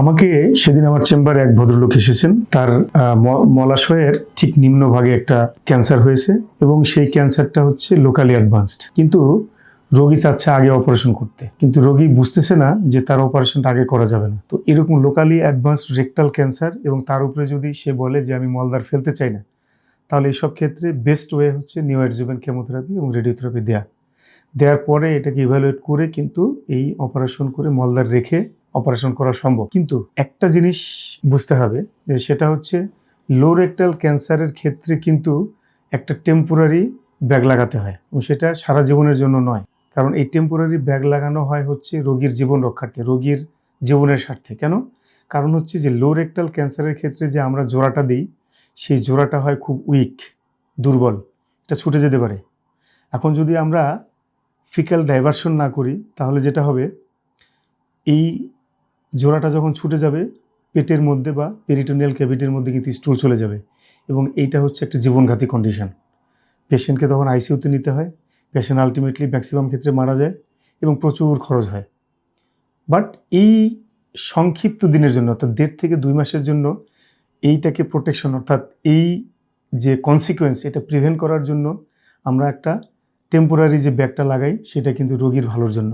আমাকে সেদিন আমার চেম্বারে এক ভদ্রলোক এসেছেন। তার মলাশয়ের ঠিক নিম্নভাগে একটা ক্যান্সার হয়েছে এবং সেই ক্যান্সারটা হচ্ছে লোকালি অ্যাডভান্সড। কিন্তু রোগী চাচ্ছে আগে অপারেশন করতে। কিন্তু রোগী বুঝতেছে না যে তার অপারেশনটা আগে করা যাবে না। তো এরকম লোকালি অ্যাডভান্সড রেকটাল ক্যান্সার এবং তার উপরে যদি সে বলে যে আমি মলদার ফেলতে চাই না, তাহলে এইসব ক্ষেত্রে বেস্ট ওয়ে হচ্ছে নিউ অ্যাডজুভেন্ট কেমোথেরাপি এবং রেডিওথেরাপি দেয়া। দেওয়ার পরে এটাকে ইভ্যালুয়েট করে কিন্তু এই অপারেশন করে মলদার রেখে অপারেশন করা সম্ভব। কিন্তু একটা জিনিস বুঝতে হবে, যে সেটা হচ্ছে লো রেকটাল ক্যান্সারের ক্ষেত্রে কিন্তু একটা টেম্পোরারি ব্যাগ লাগাতে হয় এবং সেটা সারা জীবনের জন্য নয়। কারণ এই টেম্পোরারি ব্যাগ লাগানো হয় হচ্ছে রোগীর জীবন রক্ষার্থে, রোগীর জীবনের স্বার্থে। কেন? কারণ হচ্ছে যে লো রেকটাল ক্যান্সারের ক্ষেত্রে যে আমরা জোড়াটা দিই, সেই জোড়াটা হয় খুব উইক, দুর্বল, এটা ছুটে যেতে পারে। এখন যদি আমরা ফিক্যাল ডাইভারশন না করি, তাহলে যেটা হবে, এই জোড়াটা যখন ছুটে যাবে, পেটের মধ্যে বা পেরিটোনিয়াল ক্যাভিটির মধ্যে কিন্তু স্টুল চলে যাবে এবং এইটা হচ্ছে একটা জীবনঘাতী কন্ডিশন পেশেন্টকে তখন আইসিউতে নিতে হয় পেশেন্ট আলটিমেটলি ম্যাক্সিমাম ক্ষেত্রে মারা যায় এবং প্রচুর খরচ হয়। বাট এই সংক্ষিপ্ত দিনের জন্য, অর্থাৎ দেড় থেকে দুই মাসের জন্য এইটাকে প্রোটেকশন অর্থাৎ এই যে কনসিকোয়েন্স এটা প্রিভেন্ট করার জন্য আমরা একটা টেম্পোরারি যে ব্যাগটা লাগাই, সেটা কিন্তু রোগীর ভালোর জন্য।